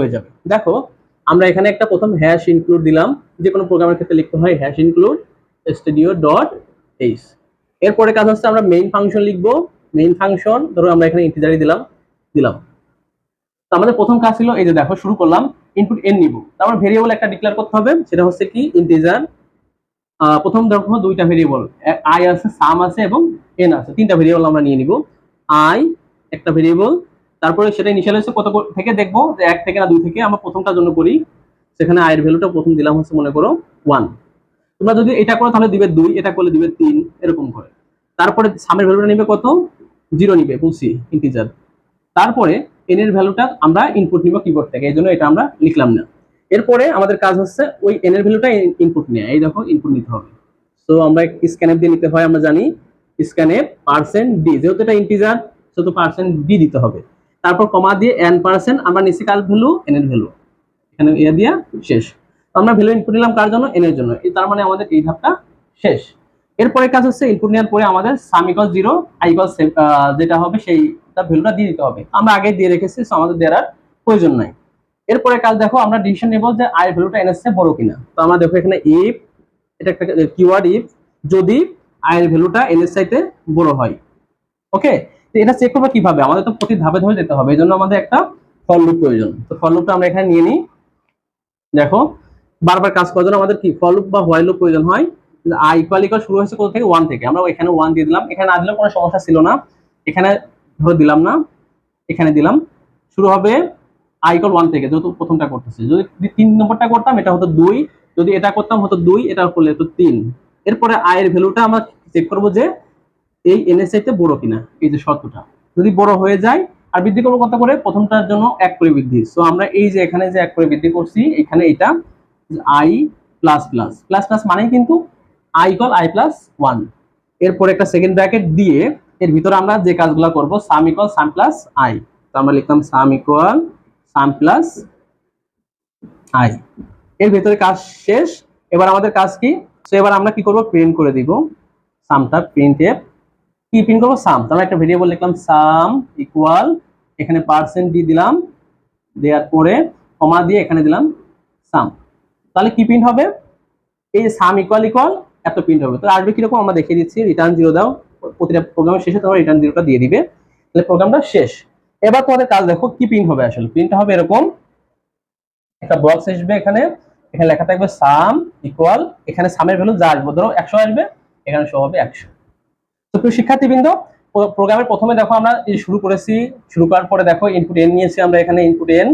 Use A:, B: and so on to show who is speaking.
A: হয়ে যাবে। দেখো, আমরা এখানে একটা প্রথম হ্যাশ ইনক্লুড দিলাম। যে কোনো প্রোগ্রামের ক্ষেত্রে লিখতে হয় hash include studio dot h এরপরে কাজ হচ্ছে আমরা মেইন ফাংশন লিখব। মেইন ফাংশন ধরো আমরা এখানে ইন্টিজারই দিলাম দিলাম। তো আমাদের প্রথম কাজ ছিল, এই যে দেখো, শুরু করলাম ইনপুট এন নিব। তারপর ভেরিয়েবল একটা ডিক্লেয়ার করতে হবে, সেটা হচ্ছে কি ইন্টিজার প্রথম দেখো দুইটা ভেরিয়েবল আই আছে সাম আছে এবং এন আছে। তিনটা ভেরিয়েবল আমরা নিয়ে নিব। আই একটা ভেরিয়েবল তারপরে সেটা ইনিশিয়াল হচ্ছে কত থেকে দেখব যে এক থেকে না দুই থেকে আমরা প্রথমটার জন্য করি। সেখানে আয়ের ভ্যালুটা প্রথম দিলাম হচ্ছে মনে করো ওয়ান তোমরা যদি এটা করো তাহলে দিবে দুই, এটা করলে দিবে তিন, এরকম করে। তারপরে সামের ভ্যালুটা নিবে কত? জিরো নিবে বুঝছি ইন্টিজার তারপরে এন এর ভ্যালুটা আমরা ইনপুট নিব কিবোর্ড থেকে, এই জন্য এটা আমরা লিখলাম না। এরপরে আমাদের কাজ হচ্ছে ওই এন এর ভ্যালুটা ইনপুট নেওয়া এই দেখো ইনপুট নিতে হবে। তো আমরা স্ক্যানএফ দিয়ে নিতে হয়, আমরা জানি স্ক্যানএফ পার্সেন্ট ডি যেহেতু এটা ইন্টিজার সেহেতু পার্সেন্ট ডি দিতে হবে। তারপর কমা দিয়ে এন পার্সেন্ট আমরা নিচে কার ভ্যালু? এন এর ভ্যালু। এখানে এ দিয়া শেষ। আমরা ভ্যালু ইনপুট নিলাম কার জন্য? এন এর জন্য। তার মানে আমাদের এই ধাপটা শেষ। এরপরে কাজ হচ্ছে ইনপুট নেওয়ার পরে আমাদের sum equal zero i equal যেটা হবে সেই তার ভ্যালুটা দিয়ে দিতে হবে। আমরা আগে দিয়ে রেখেছি, so আমাদের দেওয়ার প্রয়োজন নাই। এরপরে কাজ দেখো, আমরা ডিসিশন নেব যে আই ভ্যালুটা এন এর চেয়ে বড় কিনা। তো আমরা দেখো এখানে ইফ এটা একটা কিওয়ার্ড ইফ যদি আই এর ভ্যালুটা এন এর চাইতে বড় হয়। ওকে তো এটা চেক করব কীভাবে? আমাদের তো প্রতি ধাপে ধাপে যেতে হবে এই জন্য আমাদের একটা ফল প্রয়োজন। তো ফল আমরা এখানে নিয়ে নিই। দেখো, বারবার কাজ করার জন্য আমাদের কি? ফল লুপ বা হোয়াইল লুপ প্রয়োজন হয়। আই ইকুয়াল ইকুয়াল শুরু হয়েছে কোথা থেকে? ওয়ান থেকে। আমরা এখানে ওয়ান দিয়ে দিলাম। এখানে না দিলেও কোনো সমস্যা ছিল না। এখানে ধরে দিলাম না। এখানে দিলাম। শুরু হবে আই ইকুয়াল ওয়ান থেকে, যেহেতু প্রথমটা করতেছে। যদি তিন নম্বরটা করতাম, এটা হতো দুই। যদি এটা করতাম, হতো দুই। এটা করলে হতো তিন। এরপরে আয়ের ভ্যালুটা আমরা চেক করব যে এই এনএসআই তে বড় কিনা? এই যে শর্তটা। যদি বড় হয়ে যায় আর বৃদ্ধি করব কত করে? প্রথমটার জন্য এক করে বৃদ্ধি। সো আমরা এই যে এখানে যে এক করে বৃদ্ধি করছি, এখানে এটা i plus plus plus plus মানেই কিন্তু i equal i plus one এরপর একটা সেকেন্ড ব্র্যাকেট দিয়ে এর ভিতরে আমরা যে কাজগুলো করব sum equal sum plus i তো আমরা লিখলাম sum equal sum plus i এর ভিতরে কাজ শেষ। এবার আমাদের কাজ কি? তো এবার আমরা কি করব? প্রিন্ট করে দিব। সামটা প্রিন্ট এফ কি প্রিন্ট করব সাম তো আমরা একটা ভেরিয়েবল লিখলাম সাম ইকুয়াল এখানে পার্সেন্ট দিয়ে দিলাম, দেওয়ার পরে কমা দিয়ে এখানে দিলাম সাম তাহলে কি প্রিন্ট হবে? এই সাম ইকুয়াল ইকুয়াল এত প্রিন্ট হবে। তো আসবে কীরকম? আমরা দেখিয়ে দিচ্ছি রিটার্ন জিরো দাও, প্রতিটা প্রোগ্রামের শেষে তোমরা রিটার্ন জিরোটা দিয়ে দিবে। তাহলে প্রোগ্রামটা শেষ। এবার তোমাদের কাজ দেখো, কি প্রিন্ট হবে আসলে? প্রিন্টটা হবে এরকম, একটা বক্স আসবে এখানে এখানে লেখা থাকবে সাম ইকুয়াল এখানে সামের ভ্যালু যা আসবে, ধরো একশো আসবে, এখানে শো হবে একশো। তো প্রিয় শিক্ষার্থীবৃন্দ প্রোগ্রামের প্রথমে দেখো আমরা শুরু করেছি, শুরু করার পরে দেখো ইনপুট এন নিয়েছি, আমরা এখানে ইনপুট এন